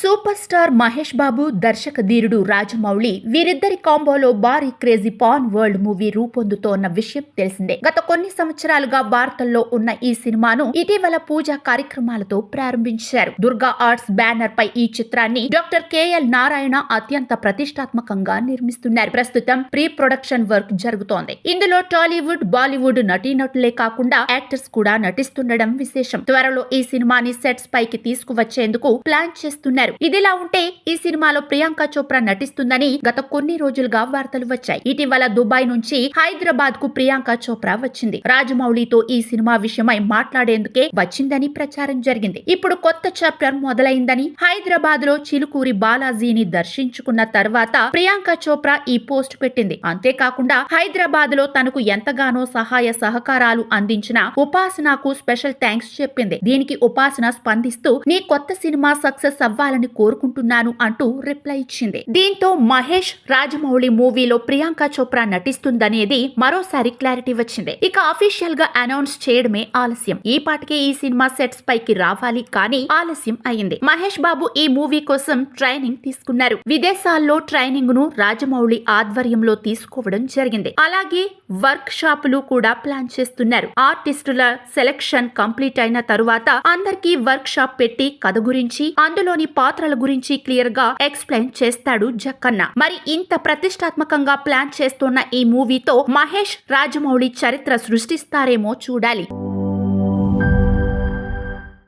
Super star Mahesh Babu దర్శక ధీరుడు రాజమౌళి వీరిద్దరి కాంబోలో భారీ క్రేజీ పాన్ వరల్డ్ మూవీ రూపొందుతోన్న విషయం తెలిసిందే. గత కొన్ని సంవత్సరాలుగా వార్తల్లో ఉన్న ఈ సినిమాను ఇటీవల పూజా కార్యక్రమాలతో ప్రారంభించారు. దుర్గా ఆర్ట్స్ బ్యానర్ పై ఈ చిత్రాన్ని డాక్టర్ కేఎల్ నారాయణ అత్యంత ప్రతిష్టాత్మకంగా నిర్మిస్తున్నారు. ప్రస్తుతం ప్రీ ప్రొడక్షన్ వర్క్ జరుగుతోంది. ఇందులో టాలీవుడ్ బాలీవుడ్ నటీనటులే కాకుండా యాక్టర్స్ కూడా నటిస్తుండడం విశేషం. త్వరలో ఈ సినిమాని సెట్స్ పైకి తీసుకువచ్చేందుకు ప్లాన్ చేస్తున్నారు. ఇదిలా ఉంటే ఈ సినిమాలో ప్రియాంక చోప్రా నటిస్తుందని గత కొన్ని రోజులుగా వార్తలు వచ్చాయి. ఇటీవల దుబాయ్ నుంచి హైదరాబాద్కు ప్రియాంక చోప్రా వచ్చింది. రాజమౌళితో ఈ సినిమా విషయమై మాట్లాడేందుకే వచ్చిందని ప్రచారం జరిగింది. ఇప్పుడు కొత్త చాప్టర్ మొదలైందని హైదరాబాద్లో చిలుకూరి బాలాజీని దర్శించుకున్న తర్వాత ప్రియాంక చోప్రా ఈ పోస్ట్ పెట్టింది. అంతేకాకుండా హైదరాబాద్లో తనకు ఎంతగానో సహాయ సహకారాలు అందించిన ఉపాసనకు స్పెషల్ థ్యాంక్స్ చెప్పింది. దీనికి ఉపాసన స్పందిస్తూ నీ కొత్త సినిమా సక్సెస్ అవ్వాలని కోరుకుంటున్నాను అంటూ రిప్లై ఇచ్చింది. దీంతో మహేష్ రాజమౌళి మూవీలో ప్రియాంక చోప్రా నటిస్తుందనేది మరోసారి క్లారిటీ వచ్చింది. ఇక అఫీషియల్గా అనౌన్స్ చేయడమే ఆలస్యం. ఈ పాటికే ఈ సినిమా సెట్స్ పైకి రావాలి కానీ ఆలస్యం అయింది. మహేష్ బాబు ఈ మూవీ కోసం ట్రైనింగ్ తీసుకున్నారు. విదేశాల్లో ట్రైనింగ్ను రాజమౌళి ఆధ్వర్యంలో తీసుకోవడం జరిగింది. అలాగే వర్క్ షాపులు కూడా ప్లాన్ చేస్తున్నారు. ఆర్టిస్టుల సెలెక్షన్ కంప్లీట్ అయిన తరువాత అందరికీ వర్క్ షాప్ పెట్టి కథ గురించి అందులోని పాత్రల గురించి క్లియర్గా ఎక్స్ప్లెయిన్ చేస్తాడు జక్కన్న. మరి ఇంత ప్రతిష్టాత్మకంగా ప్లాన్ చేస్తున్న ఈ మూవీతో మహేష్ రాజమౌళి చరిత్ర సృష్టిస్తారేమో చూడాలి.